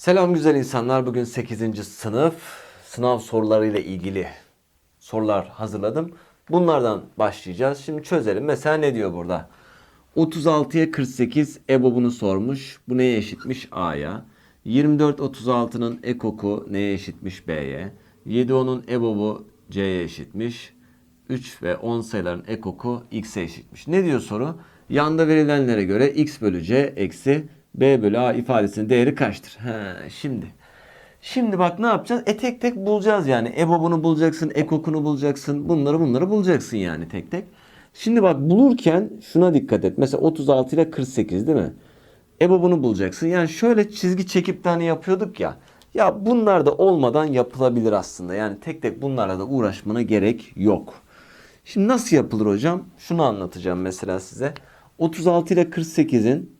Selam güzel insanlar. Bugün 8. sınıf sınav sorularıyla ilgili sorular hazırladım. Bunlardan başlayacağız. Şimdi çözelim. Mesela ne diyor burada? 36'ya 48 EBOB'unu sormuş. Bu neye eşitmiş? A'ya. 24 36'nın ekoku neye eşitmiş? B'ye. 7 10'un EBOB'u C'ye eşitmiş. 3 ve 10 sayıların ekoku X'e eşitmiş. Ne diyor soru? Yanda verilenlere göre X bölü C eksi B bölü A ifadesinin değeri kaçtır? He, şimdi. Şimdi bak ne yapacağız? E tek tek bulacağız yani. EBOB'unu bulacaksın, ekokunu bulacaksın. Bunları bunları bulacaksın yani tek tek. Şimdi bak bulurken şuna dikkat et. Mesela 36 ile 48 değil mi? EBOB'unu bulacaksın. Yani şöyle çizgi çekip tane yapıyorduk ya. Ya bunlar da olmadan yapılabilir aslında. Yani tek tek bunlarla da uğraşmana gerek yok. Şimdi nasıl yapılır hocam? Şunu anlatacağım mesela size. 36 ile 48'in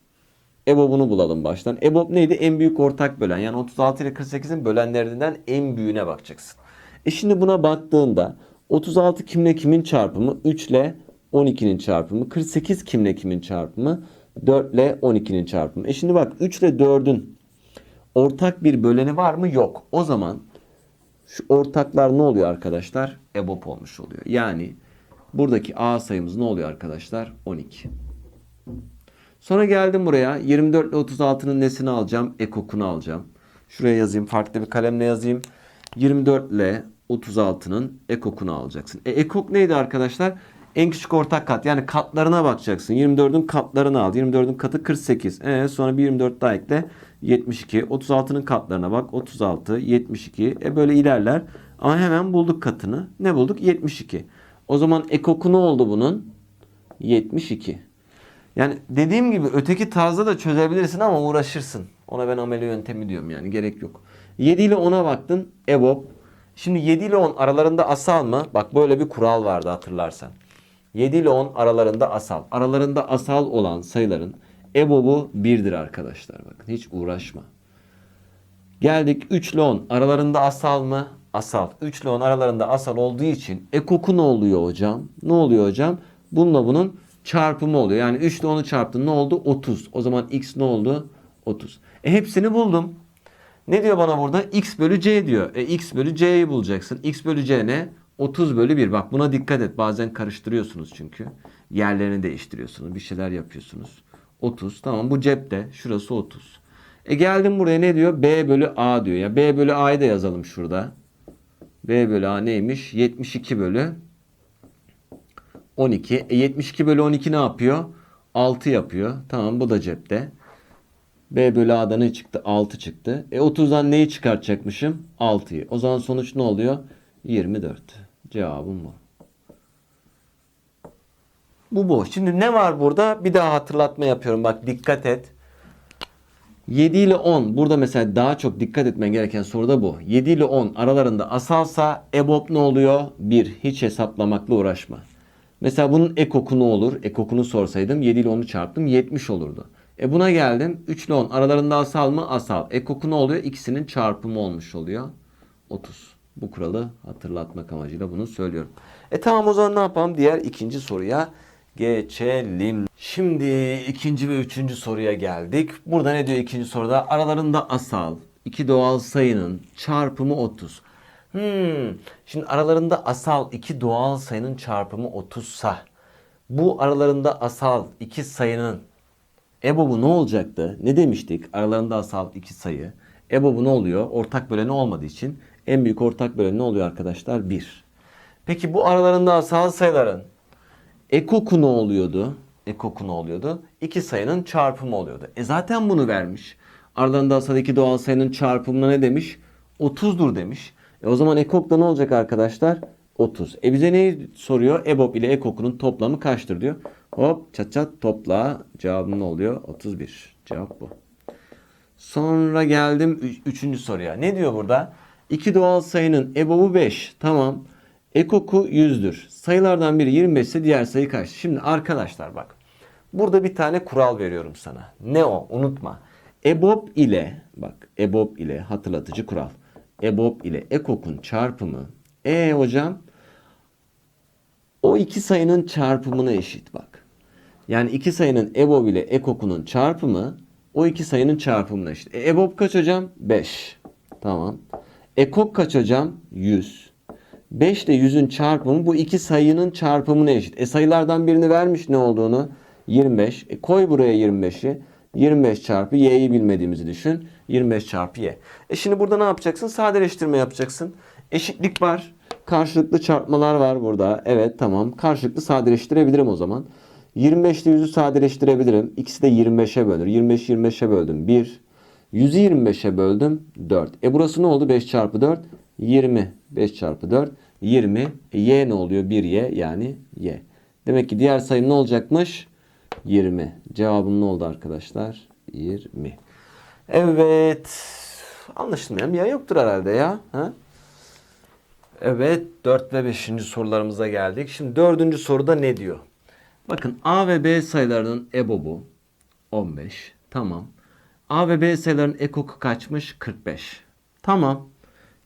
EBOB'unu bulalım baştan. EBOB neydi? En büyük ortak bölen. Yani 36 ile 48'in bölenlerinden en büyüğüne bakacaksın. E şimdi buna baktığında 36 kimle kimin çarpımı? 3 ile 12'nin çarpımı. 48 kimle kimin çarpımı? 4 ile 12'nin çarpımı. E şimdi bak 3 ile 4'ün ortak bir böleni var mı? Yok. O zaman şu ortaklar ne oluyor arkadaşlar? EBOB olmuş oluyor. Yani buradaki A sayımız ne oluyor arkadaşlar? 12. Sonra geldim buraya. 24 ile 36'nın nesini alacağım? Ekokunu alacağım. Şuraya yazayım. Farklı bir kalemle yazayım. 24 ile 36'nın ekokunu alacaksın. E, ekok neydi arkadaşlar? En küçük ortak kat. Yani katlarına bakacaksın. 24'ün katlarını al. 24'ün katı 48. E, sonra bir 24 daha ekle. 72. 36'nın katlarına bak. 36, 72. E böyle ilerler. Ama hemen bulduk katını. Ne bulduk? 72. O zaman ekoku ne oldu bunun? 72. Yani dediğim gibi öteki tarzda da çözebilirsin ama uğraşırsın. Ona ben ameli yöntemi diyorum yani gerek yok. 7 ile 10'a baktın EBOB. Şimdi 7 ile 10 aralarında asal mı? Bak böyle bir kural vardı hatırlarsan. 7 ile 10 aralarında asal. Aralarında asal olan sayıların EBOB'u 1'dir arkadaşlar. Bakın hiç uğraşma. Geldik 3 ile 10 aralarında asal mı? Asal. 3 ile 10 aralarında asal olduğu için ekoku ne oluyor hocam? Ne oluyor hocam? Bununla bunun çarpımı oluyor. Yani 3 ile 10'u çarptın ne oldu? 30. O zaman x ne oldu? 30. E hepsini buldum. Ne diyor bana burada? x bölü c diyor. E x bölü c'yi bulacaksın. x bölü c ne? 30 bölü 1. Bak buna dikkat et. Bazen karıştırıyorsunuz çünkü. Yerlerini değiştiriyorsunuz. Bir şeyler yapıyorsunuz. 30. Tamam bu cepte. Şurası 30. E geldim buraya ne diyor? b bölü a diyor. Ya b bölü a'yı da yazalım şurada. b bölü a neymiş? 72 bölü 12. E 72 bölü 12 ne yapıyor? 6 yapıyor. Tamam bu da cepte. B bölü A'da ne çıktı? 6 çıktı. E 30'dan neyi çıkartacakmışım? 6'yı. O zaman sonuç ne oluyor? 24. Cevabım bu. Bu bu. Şimdi ne var burada? Bir daha hatırlatma yapıyorum. Bak dikkat et. 7 ile 10. Burada mesela daha çok dikkat etmen gereken soru da bu. 7 ile 10 aralarında asalsa EBOB ne oluyor? 1. Hiç hesaplamakla uğraşma. Mesela bunun ekoku ne olur? Ekokunu sorsaydım 7 ile 10'u çarptım 70 olurdu. E buna geldim. 3 ile 10 aralarında asal mı? Asal. Ekoku ne oluyor? İkisinin çarpımı olmuş oluyor. 30. Bu kuralı hatırlatmak amacıyla bunu söylüyorum. E tamam o zaman ne yapalım? Diğer ikinci soruya geçelim. Şimdi ikinci ve üçüncü soruya geldik. Burada ne diyor ikinci soruda? Aralarında asal iki doğal sayının çarpımı 30. Hmm. Şimdi aralarında asal iki doğal sayının çarpımı 30 sa bu aralarında asal iki sayının EBOB'u ne olacaktı? Ne demiştik? Aralarında asal iki sayı. EBOB'u ne oluyor? Ortak böleni olmadığı için en büyük ortak böleni ne oluyor arkadaşlar? 1. Peki bu aralarında asal sayıların ekoku ne oluyordu? Ekoku ne oluyordu? İki sayının çarpımı oluyordu. E zaten bunu vermiş. Aralarında asal iki doğal sayının çarpımına ne demiş? 30'dur demiş. E o zaman ekokta ne olacak arkadaşlar? 30. E bize neyi soruyor? EBOB ile ekokunun toplamı kaçtır diyor. Hop çat çat topla. Cevabım ne oluyor? 31. Cevap bu. Sonra geldim üç- üçüncü soruya. Ne diyor burada? İki doğal sayının EBOB'u 5. Tamam. Ekoku 100'dür. Sayılardan biri 25 ise diğer sayı kaç? Şimdi arkadaşlar bak. Burada bir tane kural veriyorum sana. Ne o? Unutma. EBOB ile bak EBOB ile hatırlatıcı kural. EBOB ile ekokun çarpımı. E hocam o iki sayının çarpımına eşit bak. Yani iki sayının EBOB ile ekokunun çarpımı O iki sayının çarpımına eşit. E, EBOB kaç hocam? 5. Tamam. EKOK kaç hocam? 100. 5 ile 100'ün çarpımı bu iki sayının çarpımına eşit. E sayılardan birini vermiş ne olduğunu? 25. E koy buraya 25'i. 25 çarpı y'yi bilmediğimizi düşün. 25 çarpı y. E şimdi burada ne yapacaksın? Sadeleştirme yapacaksın. Eşitlik var. Karşılıklı çarpmalar var burada. Evet tamam. Karşılıklı sadeleştirebilirim o zaman. 25 ile 100'ü sadeleştirebilirim. İkisi de 25'e bölünür. 25 25'e böldüm. 1. 100'ü 25'e böldüm. 4. E burası ne oldu? 5 çarpı 4. 20. 5 çarpı 4. 20. E, y ne oluyor? 1y yani y. Demek ki diğer sayım ne olacakmış? 20. Cevabım ne oldu arkadaşlar? 20. Evet. Anlaşılmayan bir yer yoktur herhalde ya. Ha? Evet 4 ve 5. sorularımıza geldik. Şimdi 4. soruda ne diyor? Bakın A ve B sayılarının EBOB'u 15. Tamam. A ve B sayılarının ekoku kaçmış? 45. Tamam.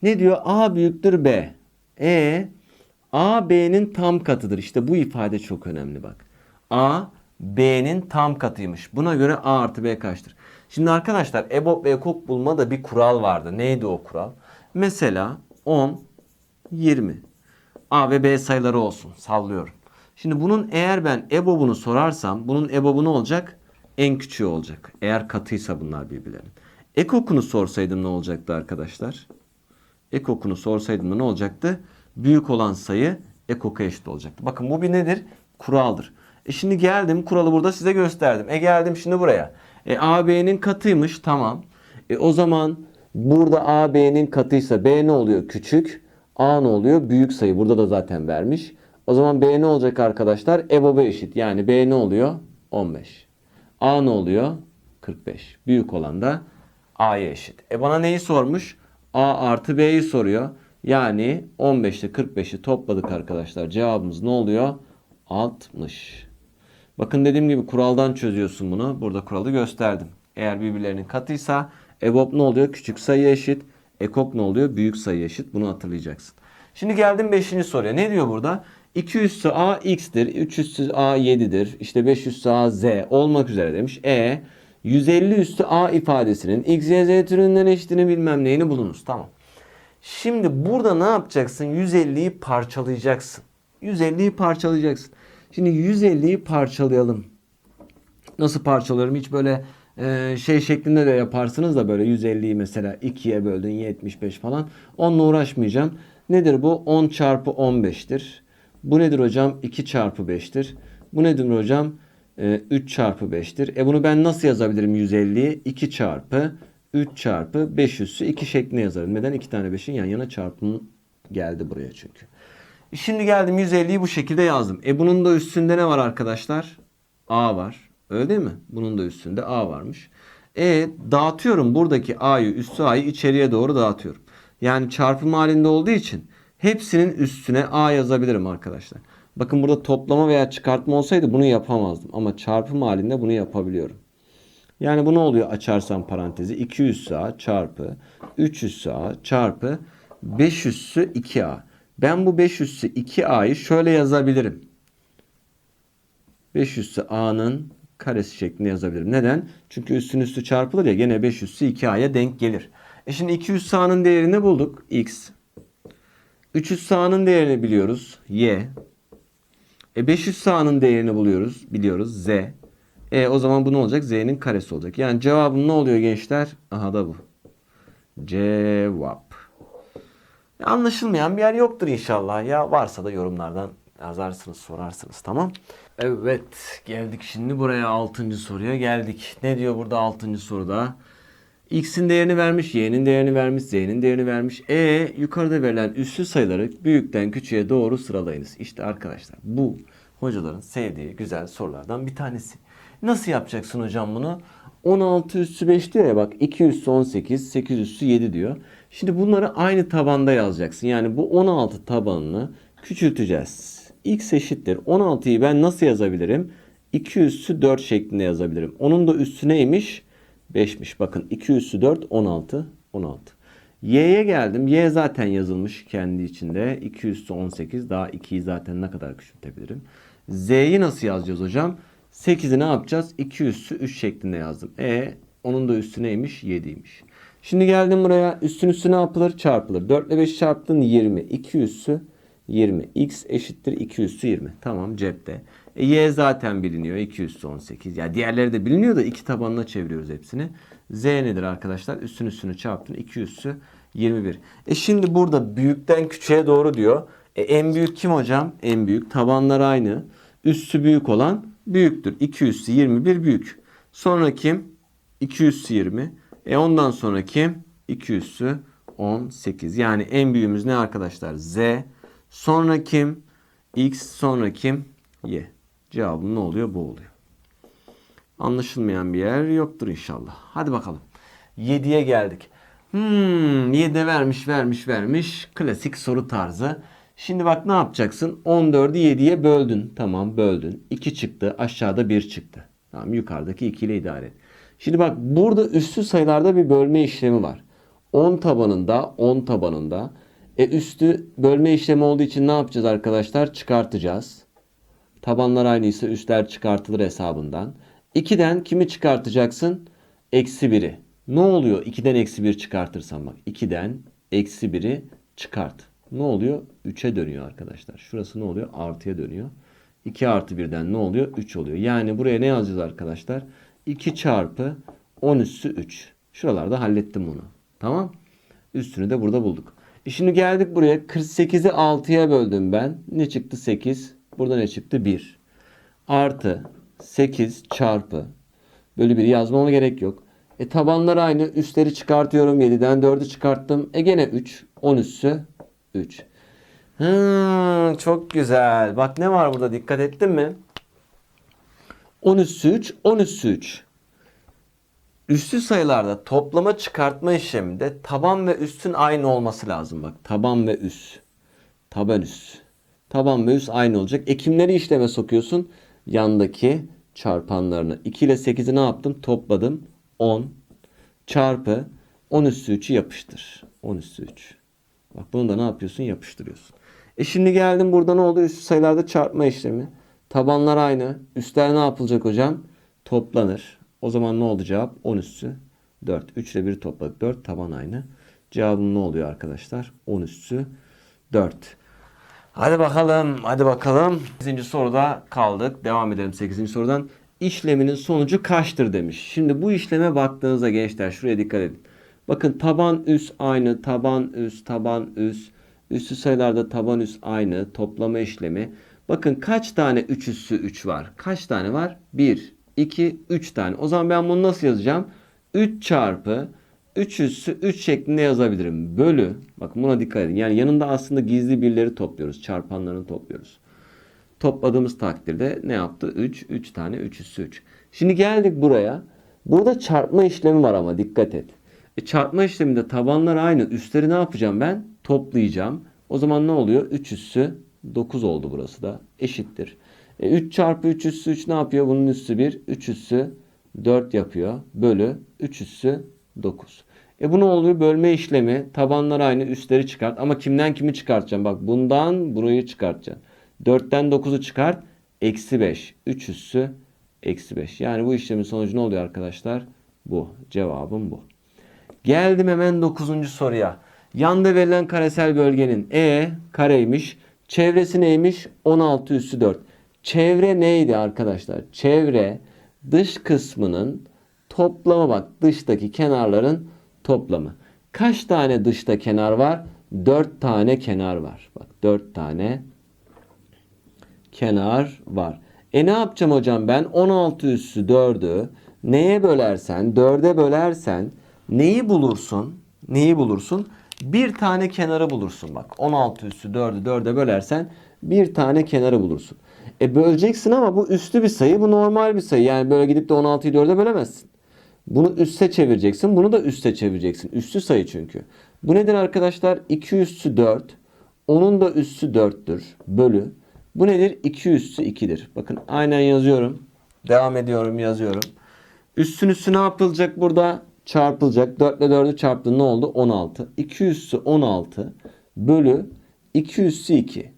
Ne diyor? A büyüktür B. E A B'nin tam katıdır. İşte bu ifade çok önemli bak. A B'nin tam katıymış. Buna göre A artı B kaçtır? Şimdi arkadaşlar EBOB ve ekok bulmada bir kural vardı. Neydi o kural? Mesela 10, 20. A ve B sayıları olsun. Sallıyorum. Şimdi bunun eğer ben EBOB'unu sorarsam bunun EBOB'u ne olacak? En küçüğü olacak. Eğer katıysa bunlar birbirlerinin. Ekokunu sorsaydım ne olacaktı arkadaşlar? Ekokunu sorsaydım da ne olacaktı? Büyük olan sayı ekoka eşit olacaktı. Bakın bu bir nedir? Kuraldır. E şimdi geldim kuralı burada size gösterdim. E geldim şimdi buraya. E AB'nin katıymış tamam. E o zaman burada AB'nin katıysa B ne oluyor? Küçük. A ne oluyor? Büyük sayı. Burada da zaten vermiş. O zaman B ne olacak arkadaşlar? EBOB'a eşit. Yani B ne oluyor? 15. A ne oluyor? 45. Büyük olan da A'ya eşit. E bana neyi sormuş? A artı B'yi soruyor. Yani 15 ile 45'i topladık arkadaşlar. Cevabımız ne oluyor? 60. Bakın dediğim gibi kuraldan çözüyorsun bunu. Burada kuralı gösterdim. Eğer birbirlerinin katıysa EBOB ne oluyor? Küçük sayı eşit. EKOK ne oluyor? Büyük sayı eşit. Bunu hatırlayacaksın. Şimdi geldim 5. soruya. Ne diyor burada? 2 üssü A x'tir. 3 üssü A 7'dir. İşte 5 üssü A z olmak üzere demiş. E 150 üstü A ifadesinin x, y, z türünden eşitini bilmem neyini bulunuz. Tamam. Şimdi burada ne yapacaksın? 150'yi parçalayacaksın. 150'yi parçalayacaksın. Şimdi 150'yi parçalayalım. Nasıl parçalıyorum? Hiç böyle e, şey şeklinde de yaparsınız da böyle 150'yi mesela 2'ye böldün 75 falan. Onunla uğraşmayacağım. Nedir bu? 10 çarpı 15'tir. Bu nedir hocam? 2 çarpı 5'tir. Bu nedir hocam? E, 3 çarpı 5'tir. E bunu ben nasıl yazabilirim 150'yi? 2 çarpı 3 çarpı 5 üssü 2 şeklinde yazarım. Neden? 2 tane 5'in yan yana çarpımı geldi buraya çünkü. Şimdi geldim 150'yi bu şekilde yazdım. E bunun da üstünde ne var arkadaşlar? A var. Öyle değil mi? Bunun da üstünde A varmış. E dağıtıyorum buradaki A'yı üstü A'yı içeriye doğru dağıtıyorum. Yani çarpım halinde olduğu için hepsinin üstüne A yazabilirim arkadaşlar. Bakın burada toplama veya çıkartma olsaydı bunu yapamazdım. Ama çarpım halinde bunu yapabiliyorum. Yani bu ne oluyor açarsam parantezi? 2 üssü A çarpı 3 üssü A çarpı 5 üssü 2A. Ben bu 5 üssü 2A'yı şöyle yazabilirim. 5 üssü A'nın karesi şeklinde yazabilirim. Neden? Çünkü üstün üstü çarpılır ya gene 5 üssü 2A'ya denk gelir. E şimdi 2 üssü A'nın değerini bulduk. X. 3 üssü A'nın değerini biliyoruz. Y. E 5 üssü A'nın değerini buluyoruz. Biliyoruz. Z. E o zaman bu ne olacak? Z'nin karesi olacak. Yani cevabım ne oluyor gençler? Aha da bu. Cevap. Ya Anlaşılmayan bir yer yoktur inşallah. Ya varsa da yorumlardan yazarsınız, sorarsınız. Tamam. Evet. Geldik şimdi buraya 6. soruya geldik. Ne diyor burada 6. soruda? X'in değerini vermiş, Y'nin değerini vermiş, Z'nin değerini vermiş. E yukarıda verilen üssü sayıları büyükten küçüğe doğru sıralayınız. İşte arkadaşlar bu hocaların sevdiği güzel sorulardan bir tanesi. Nasıl yapacaksın hocam bunu? 16 üssü 5 diyor ya bak 2 üssü 18, 8 üssü 7 diyor. Şimdi bunları aynı tabanda yazacaksın. Yani bu 16 tabanını küçülteceğiz. X eşittir. 16'yı ben nasıl yazabilirim? 2 üssü 4 şeklinde yazabilirim. Onun da üssü neymiş? 5'miş. Bakın 2 üssü 4 16. 16. Y'ye geldim. Y zaten yazılmış kendi içinde. 2 üssü 18. Daha 2'yi zaten ne kadar küçültebilirim? Z'yi nasıl yazacağız hocam? 8'i ne yapacağız? 2 üssü 3 şeklinde yazdım. E Onun da üstü neymiş? 7'ymiş. Şimdi geldim buraya. Üstün üstü ne yapılır? Çarpılır. 4 ile 5 çarptın 20. 2 üssü 20. X eşittir 2 üssü 20. Tamam cepte. E, y zaten biliniyor. 2 üssü 18. Ya diğerleri de biliniyor da iki tabanına çeviriyoruz hepsini. Z nedir arkadaşlar? Üstün üstünü çarptın. 2 üssü 21. E şimdi burada büyükten küçüğe doğru diyor. E, en büyük kim hocam? En büyük. Tabanlar aynı. Üssü büyük olan büyüktür. 2 üssü 21 büyük. Sonra kim? 2 üssü 20. E ondan sonra kim? 2 üssü 18. Yani en büyüğümüz ne arkadaşlar? Z. Sonra kim? X. Sonra kim? Y. Cevabım ne oluyor? Bu oluyor. Anlaşılmayan bir yer yoktur inşallah. Hadi bakalım. 7'ye geldik. Hmm, 7 vermiş vermiş vermiş. Klasik soru tarzı. Şimdi bak ne yapacaksın? 14'ü 7'ye böldün. Tamam böldün. 2 çıktı. Aşağıda 1 çıktı. Tamam yukarıdaki 2 ile idare et. Şimdi bak burada üstü sayılarda bir bölme işlemi var. 10 tabanında 10 tabanında. E üstü bölme işlemi olduğu için ne yapacağız arkadaşlar? Çıkartacağız. Tabanlar aynıysa üstler çıkartılır hesabından. 2'den kimi çıkartacaksın? Eksi 1'i. Ne oluyor 2'den eksi 1 çıkartırsam bak. 2'den eksi 1'i çıkart. Ne oluyor? 3'e dönüyor arkadaşlar. Şurası ne oluyor? Artıya dönüyor. 2 artı 1'den ne oluyor? 3 oluyor. Yani buraya ne yazacağız arkadaşlar? 2 çarpı 10 üssü 3. Şuralarda hallettim bunu. Tamam. Üstünü de burada bulduk. E şimdi geldik buraya. 48'i 6'ya böldüm ben. Ne çıktı? 8. Burada ne çıktı? 1. Artı 8 çarpı bölü 1 yazmama gerek yok. E tabanlar aynı. Üstleri çıkartıyorum. 7'den 4'ü çıkarttım. E gene 3. 10 üssü 3. Hmm, çok güzel. Bak ne var burada dikkat ettin mi? 10 üssü 3, 10 üssü 3. Üstü sayılarda toplama çıkartma işleminde taban ve üstün aynı olması lazım. Bak taban ve üst. Taban üst. Taban ve üst aynı olacak. Ekimleri işleme sokuyorsun. Yandaki çarpanlarını. 2 ile 8'i ne yaptım? Topladım. 10 çarpı 10 üstü 3'ü yapıştır. 10 üstü 3. Bak bunu da ne yapıyorsun? Yapıştırıyorsun. E şimdi geldim burada ne oldu? Üstü sayılarda çarpma işlemi. Tabanlar aynı. Üstler ne yapılacak hocam? Toplanır. O zaman ne oldu cevap? 10 üssü 4. 3 ile 1 topladık. 4 taban aynı. Cevabım ne oluyor arkadaşlar? 10 üssü 4. Hadi bakalım. Hadi bakalım. 8. soruda kaldık. Devam edelim 8. sorudan. İşleminin sonucu kaçtır demiş. Şimdi bu işleme baktığınızda gençler şuraya dikkat edin. Bakın taban üst aynı. Taban üst, taban üst. Üstü sayılarda taban üst aynı. Toplama işlemi. Bakın kaç tane 3 üssü 3 var? Kaç tane var? 1, 2, 3 tane. O zaman ben bunu nasıl yazacağım? 3 çarpı 3 üssü 3 şeklinde yazabilirim. Bölü. Bakın buna dikkat edin. Yani yanında aslında gizli birleri topluyoruz. Çarpanlarını topluyoruz. Topladığımız takdirde ne yaptı? 3, 3 tane 3 üssü 3. Şimdi geldik buraya. Burada çarpma işlemi var ama dikkat et. E çarpma işleminde tabanlar aynı. Üstleri ne yapacağım ben? Toplayacağım. O zaman ne oluyor? 3 üssü 9 oldu burası da. Eşittir. E 3 çarpı 3 üssü 3 ne yapıyor? Bunun üssü 1. 3 üssü 4 yapıyor. Bölü 3 üssü 9. E bu ne oluyor? Bölme işlemi. Tabanlar aynı. Üstleri çıkart. Ama kimden kimi çıkartacağım? Bak bundan burayı çıkartacağım. 4'ten 9'u çıkart. Eksi 5. 3 üssü eksi 5. Yani bu işlemin sonucu ne oluyor arkadaşlar? Bu. Cevabım bu. Geldim hemen 9. soruya. Yanda verilen karesel bölgenin E kareymiş. Çevresi neymiş? 16 üssü 4. Çevre neydi arkadaşlar? Çevre dış kısmının toplamı bak. Dıştaki kenarların toplamı. Kaç tane dışta kenar var? 4 tane kenar var. Bak 4 tane kenar var. E ne yapacağım hocam ben? 16 üssü 4'ü neye bölersen, 4'e bölersen neyi bulursun? Neyi bulursun? Bir tane kenarı bulursun bak. 16 üssü 4'ü 4'e bölersen bir tane kenarı bulursun. E böleceksin ama bu üslü bir sayı, bu normal bir sayı. Yani böyle gidip de 16'yı 4'e bölemezsin. Bunu üste çevireceksin. Bunu da üste çevireceksin. Üslü sayı çünkü. Bu nedir arkadaşlar? 2 üssü 4. Onun da üssü 4'tür. Bölü. Bu nedir? 2 üssü 2'dir. Bakın aynen yazıyorum. Devam ediyorum yazıyorum. Üstün üssü ne yapılacak burada? Çarpılacak. 4 ile 4'ü çarptın ne oldu? 16. 2 üssü 16 bölü 2 üssü 2.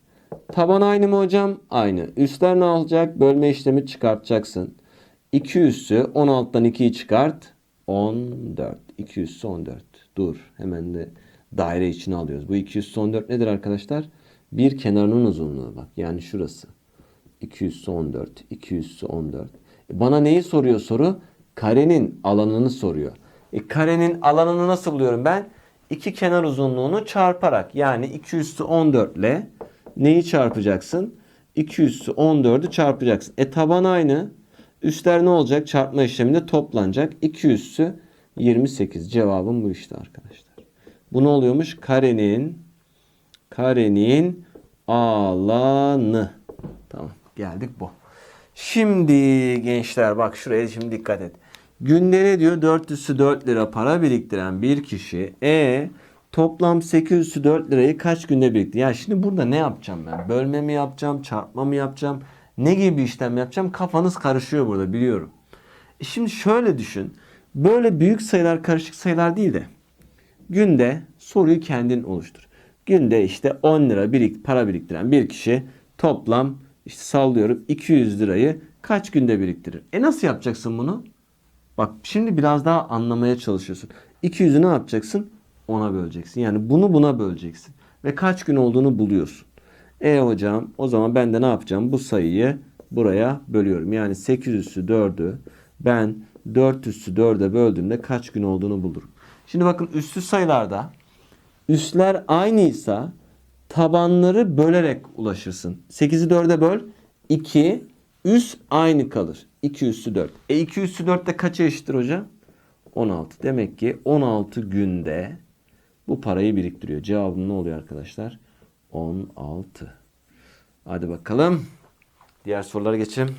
Taban aynı mı hocam? Aynı. Üstler ne olacak? Bölme işlemi çıkartacaksın. 2 üssü 16'dan 2'yi çıkart. 14. 2 üssü 14. Dur. Hemen de daire içine alıyoruz. Bu 2 üssü 14 nedir arkadaşlar? Bir kenarının uzunluğu bak. Yani şurası. 2 üssü 14. 2 üssü 14. E bana neyi soruyor soru? Karenin alanını soruyor. E karenin alanını nasıl buluyorum ben? İki kenar uzunluğunu çarparak yani 2 üssü 14 ile neyi çarpacaksın? 2 üssü 14'ü çarpacaksın. E taban aynı. Üstler ne olacak? Çarpma işleminde toplanacak. 2 üssü 28. Cevabım bu işte arkadaşlar. Bu ne oluyormuş? Karenin karenin alanı. Tamam geldik bu. Şimdi gençler bak şuraya şimdi dikkat et. Günde ne diyor? 400'sü 4 lira para biriktiren bir kişi e toplam 800'sü 4 lirayı kaç günde birikti? Ya şimdi burada ne yapacağım ben? Bölme mi yapacağım? Çarpma mı yapacağım? Ne gibi işlem yapacağım? Kafanız karışıyor burada biliyorum. E şimdi şöyle düşün. Böyle büyük sayılar karışık sayılar değil de günde soruyu kendin oluştur. Günde işte 10 lira birik, para biriktiren bir kişi toplam işte sallıyorum 200 lirayı kaç günde biriktirir? E nasıl yapacaksın bunu? Bak şimdi biraz daha anlamaya çalışıyorsun. 200'ü ne yapacaksın? Ona böleceksin. Yani bunu buna böleceksin. Ve kaç gün olduğunu buluyorsun. E hocam o zaman ben de ne yapacağım? Bu sayıyı buraya bölüyorum. Yani 800'ü 4'ü ben 400'ü 4'e böldüğümde kaç gün olduğunu bulurum. Şimdi bakın üstü sayılarda üstler aynıysa tabanları bölerek ulaşırsın. 8'i 4'e böl. 2 üst aynı kalır. 2 üssü 4. E 2 üssü 4 de kaça eşittir hocam? 16. Demek ki 16 günde bu parayı biriktiriyor. Cevabım ne oluyor arkadaşlar? 16. Hadi bakalım. Diğer sorulara geçelim.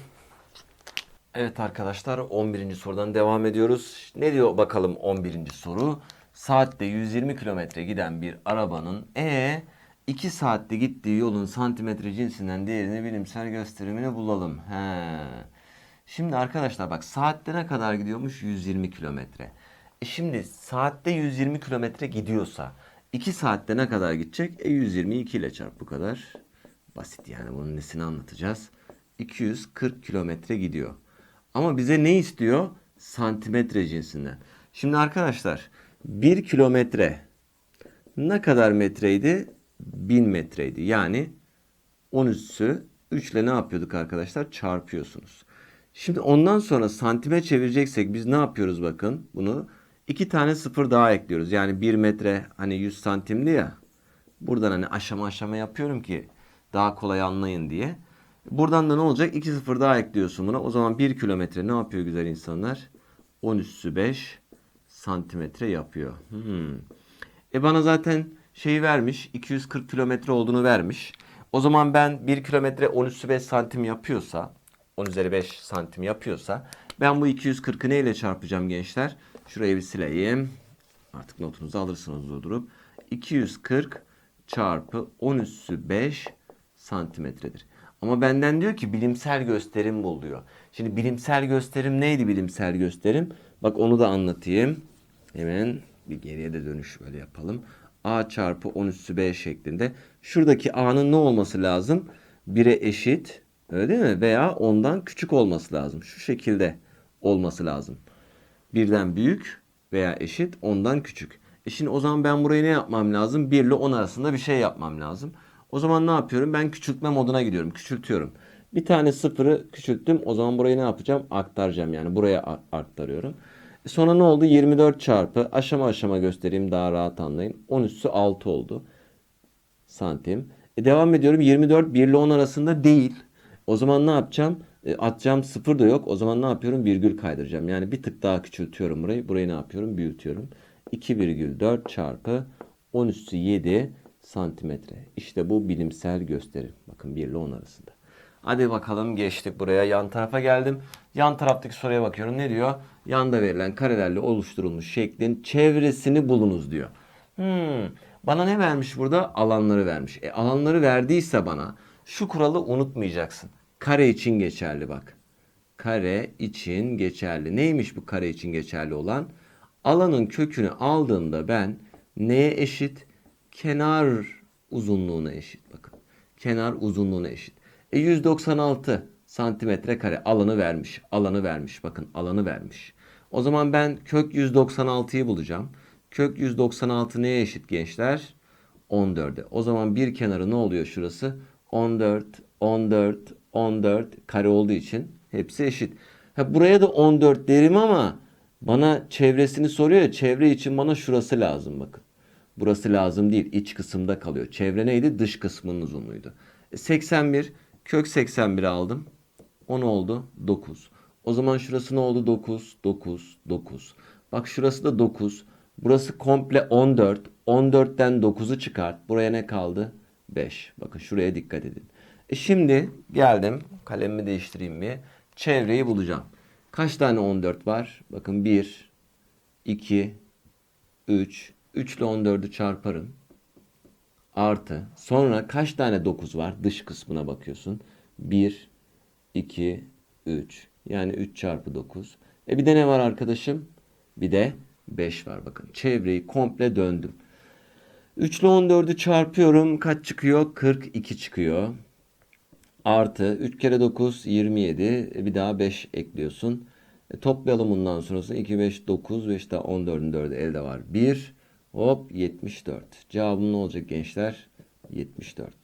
Evet arkadaşlar 11. sorudan devam ediyoruz. Ne diyor bakalım 11. soru? Saatte 120 kilometre giden bir arabanın E 2 saatte gittiği yolun santimetre cinsinden değerini bilimsel gösterimini bulalım. He. Şimdi arkadaşlar bak saatte ne kadar gidiyormuş? 120 kilometre. E şimdi saatte 120 kilometre gidiyorsa 2 saatte ne kadar gidecek? E 120'yi 2 ile çarp bu kadar. Basit yani bunun nesini anlatacağız. 240 kilometre gidiyor. Ama bize ne istiyor? Santimetre cinsinden. Şimdi arkadaşlar 1 kilometre ne kadar metreydi? 1000 metreydi. Yani 10 üssü 3 ile ne yapıyorduk arkadaşlar? Çarpıyorsunuz. Şimdi ondan sonra santime çevireceksek biz ne yapıyoruz bakın bunu? iki tane sıfır daha ekliyoruz. Yani 1 metre hani 100 santimdi ya. Buradan hani aşama aşama yapıyorum ki daha kolay anlayın diye. Buradan da ne olacak? 2 sıfır daha ekliyorsun buna. O zaman 1 kilometre ne yapıyor güzel insanlar? 10 üssü 5 santimetre yapıyor. Hmm. E bana zaten şeyi vermiş. 240 kilometre olduğunu vermiş. O zaman ben 1 kilometre 10 üssü 5 santim yapıyorsa 10 üzeri 5 santim yapıyorsa ben bu 240'ı neyle çarpacağım gençler? Şurayı bir sileyim. Artık notunuzu alırsınız durdurup. 240 çarpı 10 üssü 5 santimetredir. Ama benden diyor ki bilimsel gösterim bul diyor. Şimdi bilimsel gösterim neydi bilimsel gösterim? Bak onu da anlatayım. Hemen bir geriye de dönüş böyle yapalım. A çarpı 10 üssü B şeklinde. Şuradaki A'nın ne olması lazım? 1'e eşit. Öyle değil mi? Veya ondan küçük olması lazım. Şu şekilde olması lazım. Birden büyük veya eşit ondan küçük. E şimdi o zaman ben burayı ne yapmam lazım? 1 ile 10 arasında bir şey yapmam lazım. O zaman ne yapıyorum? Ben küçültme moduna gidiyorum. Küçültüyorum. Bir tane sıfırı küçülttüm. O zaman burayı ne yapacağım? Aktaracağım. Yani buraya aktarıyorum. Sonra ne oldu? 24 çarpı aşama aşama göstereyim daha rahat anlayın. 10 üssü 6 oldu. Santim. E devam ediyorum. 24 1 ile 10 arasında değil. O zaman ne yapacağım? E, atacağım sıfır da yok. O zaman ne yapıyorum? Virgül kaydıracağım. Yani bir tık daha küçültüyorum burayı. Burayı ne yapıyorum? Büyütüyorum. 2,4 çarpı 10 üssü 7 santimetre. İşte bu bilimsel gösterim. Bakın 1 ile 10 arasında. Hadi bakalım geçtik buraya. Yan tarafa geldim. Yan taraftaki soruya bakıyorum. Ne diyor? Yanda verilen karelerle oluşturulmuş şeklin çevresini bulunuz diyor. Hmm. Bana ne vermiş burada? Alanları vermiş. E alanları verdiyse bana şu kuralı unutmayacaksın. Kare için geçerli bak. Kare için geçerli. Neymiş bu kare için geçerli olan? Alanın kökünü aldığımda ben neye eşit? Kenar uzunluğuna eşit. Bakın. Kenar uzunluğuna eşit. E 196 santimetre kare alanı vermiş. Alanı vermiş. Bakın alanı vermiş. O zaman ben kök 196'yı bulacağım. Kök 196 neye eşit gençler? 14'e. O zaman bir kenarı ne oluyor şurası? 14, 14, 14 kare olduğu için hepsi eşit. Ha, buraya da 14 derim ama bana çevresini soruyor ya çevre için bana şurası lazım bakın. Burası lazım değil. iç kısımda kalıyor. Çevre neydi? Dış kısmının uzunluğuydu. E, 81 kök 81 aldım. 10 oldu 9. O zaman şurası ne oldu? 9, 9, 9. Bak şurası da 9. Burası komple 14. 14'ten 9'u çıkart. Buraya ne kaldı? 5. Bakın şuraya dikkat edin. E şimdi geldim. Kalemimi değiştireyim bir. Çevreyi bulacağım. Kaç tane 14 var? Bakın 1, 2, 3. 3 ile 14'ü çarparım. Artı. Sonra kaç tane 9 var? Dış kısmına bakıyorsun. 1, 2, 3. Yani 3 çarpı 9. E bir de ne var arkadaşım? Bir de 5 var bakın. Çevreyi komple döndüm. 3 ile 14'ü çarpıyorum. Kaç çıkıyor? 42 çıkıyor. Artı 3 kere 9 27. E bir daha 5 ekliyorsun. E toplayalım bundan sonrasını. 2, 5, 9, 5 daha 14'ün 4'ü elde var. 1, hop 74. Cevabım ne olacak gençler? 74.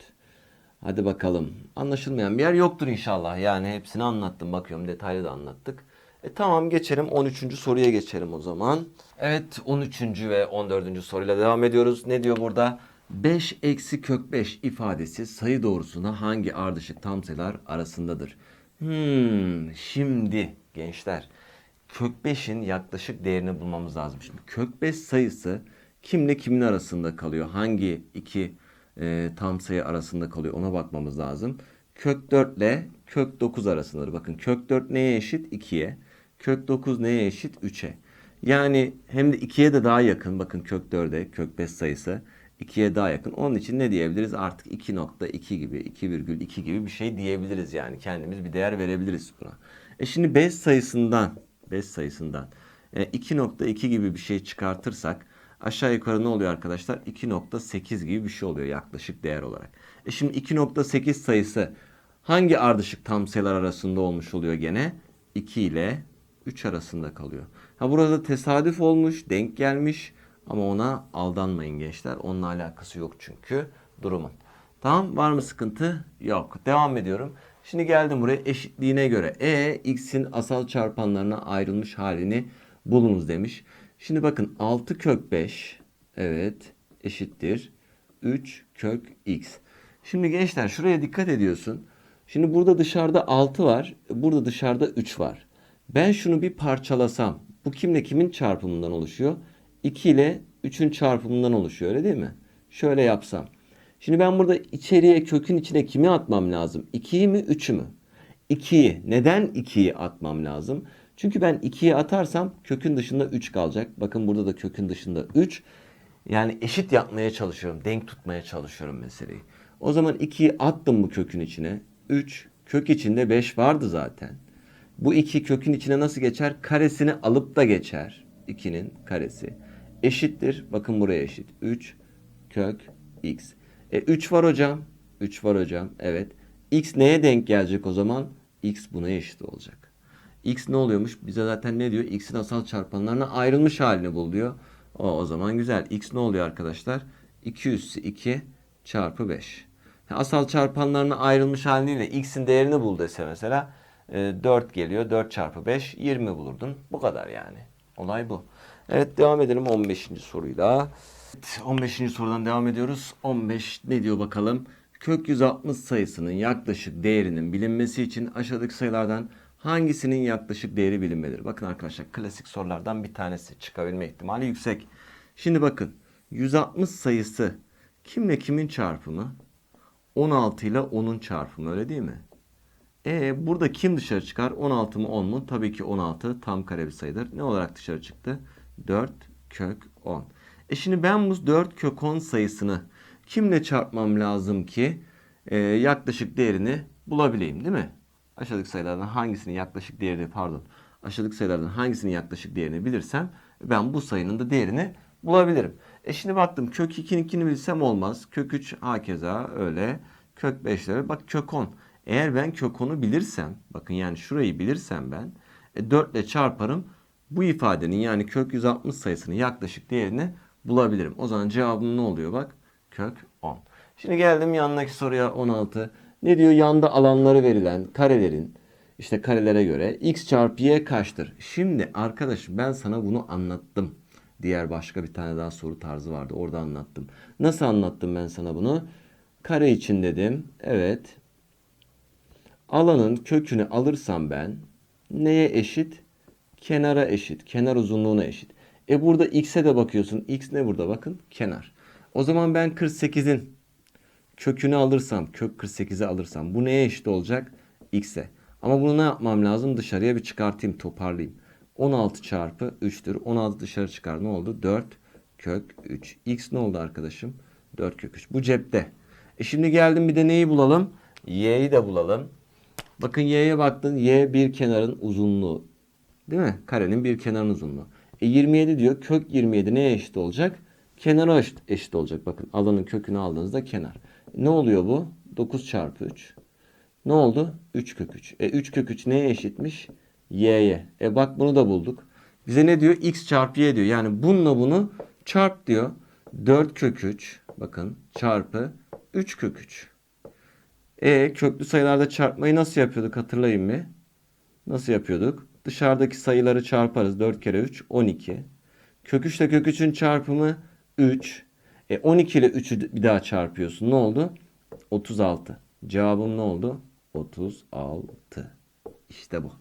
Hadi bakalım. Anlaşılmayan bir yer yoktur inşallah. Yani hepsini anlattım. Bakıyorum detaylı da anlattık. E tamam geçelim 13. soruya geçelim o zaman. Evet 13. ve 14. soruyla devam ediyoruz. Ne diyor burada? 5 eksi kök 5 ifadesi sayı doğrusuna hangi ardışık tam sayılar arasındadır? Hmm, şimdi gençler kök 5'in yaklaşık değerini bulmamız lazım. Şimdi kök 5 sayısı kimle kimin arasında kalıyor? Hangi iki e, tam sayı arasında kalıyor? Ona bakmamız lazım. Kök 4 ile kök 9 arasındadır. Bakın kök 4 neye eşit? 2'ye. Kök 9 neye eşit? 3'e. Yani hem de 2'ye de daha yakın. Bakın kök 4'e kök 5 sayısı 2'ye daha yakın. Onun için ne diyebiliriz? Artık 2.2 gibi 2,2 gibi bir şey diyebiliriz yani. Kendimiz bir değer verebiliriz buna. E şimdi 5 sayısından 5 sayısından e, 2.2 gibi bir şey çıkartırsak aşağı yukarı ne oluyor arkadaşlar? 2.8 gibi bir şey oluyor yaklaşık değer olarak. E şimdi 2.8 sayısı hangi ardışık tam sayılar arasında olmuş oluyor gene? 2 ile 3 arasında kalıyor. Ha burada tesadüf olmuş, denk gelmiş ama ona aldanmayın gençler. Onunla alakası yok çünkü durumun. Tamam var mı sıkıntı? Yok. Devam ediyorum. Şimdi geldim buraya eşitliğine göre e x'in asal çarpanlarına ayrılmış halini bulunuz demiş. Şimdi bakın 6 kök 5 evet eşittir 3 kök x. Şimdi gençler şuraya dikkat ediyorsun. Şimdi burada dışarıda 6 var. Burada dışarıda 3 var. Ben şunu bir parçalasam. Bu kimle kimin çarpımından oluşuyor? 2 ile 3'ün çarpımından oluşuyor öyle değil mi? Şöyle yapsam. Şimdi ben burada içeriye kökün içine kimi atmam lazım? 2'yi mi 3'ü mü? 2'yi. Neden 2'yi atmam lazım? Çünkü ben 2'yi atarsam kökün dışında 3 kalacak. Bakın burada da kökün dışında 3. Yani eşit yapmaya çalışıyorum. Denk tutmaya çalışıyorum meseleyi. O zaman 2'yi attım bu kökün içine. 3 kök içinde 5 vardı zaten. Bu 2 kökün içine nasıl geçer? Karesini alıp da geçer. 2'nin karesi. Eşittir. Bakın buraya eşit. 3 kök x. E 3 var hocam. 3 var hocam. Evet. X neye denk gelecek o zaman? X buna eşit olacak. X ne oluyormuş? Bize zaten ne diyor? X'in asal çarpanlarına ayrılmış halini bul diyor. O, o zaman güzel. X ne oluyor arkadaşlar? 2 üssü 2 çarpı 5. Asal çarpanlarına ayrılmış haliyle x'in değerini bul dese mesela e, 4 geliyor. 4 çarpı 5 20 bulurdun. Bu kadar yani. Olay bu. Evet devam edelim 15. soruyla. Evet, 15. sorudan devam ediyoruz. 15 ne diyor bakalım? Kök 160 sayısının yaklaşık değerinin bilinmesi için aşağıdaki sayılardan hangisinin yaklaşık değeri bilinmelidir? Bakın arkadaşlar klasik sorulardan bir tanesi çıkabilme ihtimali yüksek. Şimdi bakın 160 sayısı kimle kimin çarpımı? 16 ile 10'un çarpımı öyle değil mi? E burada kim dışarı çıkar? 16 mı 10 mu? Tabii ki 16 tam kare bir sayıdır. Ne olarak dışarı çıktı? 4 kök 10. E şimdi ben bu 4 kök 10 sayısını kimle çarpmam lazım ki e, yaklaşık değerini bulabileyim değil mi? Aşağıdaki sayılardan hangisinin yaklaşık değerini pardon aşağıdaki sayılardan hangisinin yaklaşık değerini bilirsem ben bu sayının da değerini bulabilirim. E şimdi baktım kök 2'nin 2'ni bilsem olmaz. Kök 3 hakeza öyle. Kök 5'lere bak kök 10. Eğer ben kök 10'u bilirsem bakın yani şurayı bilirsem ben e, 4 ile çarparım bu ifadenin yani kök 160 sayısının yaklaşık değerini bulabilirim. O zaman cevabım ne oluyor bak? Kök 10. Şimdi geldim yanındaki soruya 16. Ne diyor? Yanda alanları verilen karelerin işte karelere göre x çarpı y kaçtır? Şimdi arkadaşım ben sana bunu anlattım. Diğer başka bir tane daha soru tarzı vardı. Orada anlattım. Nasıl anlattım ben sana bunu? Kare için dedim. Evet. Alanın kökünü alırsam ben neye eşit? Kenara eşit. Kenar uzunluğuna eşit. E burada x'e de bakıyorsun. X ne burada bakın? Kenar. O zaman ben 48'in kökünü alırsam, kök 48'i alırsam bu neye eşit olacak? X'e. Ama bunu ne yapmam lazım? Dışarıya bir çıkartayım, toparlayayım. 16 çarpı 3'tür. 16 dışarı çıkar. Ne oldu? 4 kök 3. X ne oldu arkadaşım? 4 kök 3. Bu cepte. E şimdi geldim bir de neyi bulalım? Y'yi de bulalım. Bakın y'ye baktın. Y bir kenarın uzunluğu. Değil mi? Karenin bir kenarın uzunluğu. E 27 diyor. Kök 27 neye eşit olacak? Kenara eşit, olacak. Bakın alanın kökünü aldığınızda kenar. Ne oluyor bu? 9 çarpı 3. Ne oldu? 3 kök 3. E 3 kök 3 neye eşitmiş? Y'ye. E bak bunu da bulduk. Bize ne diyor? X çarpı Y diyor. Yani bununla bunu çarp diyor. 4 kök 3. Bakın çarpı 3 kök 3. E köklü sayılarda çarpmayı nasıl yapıyorduk hatırlayın mı? Nasıl yapıyorduk? Dışarıdaki sayıları çarparız. 4 kere 3 12. Kök 3 ile kök 3'ün çarpımı 3. E 12 ile 3'ü bir daha çarpıyorsun. Ne oldu? 36. Cevabım ne oldu? 36. İşte bu.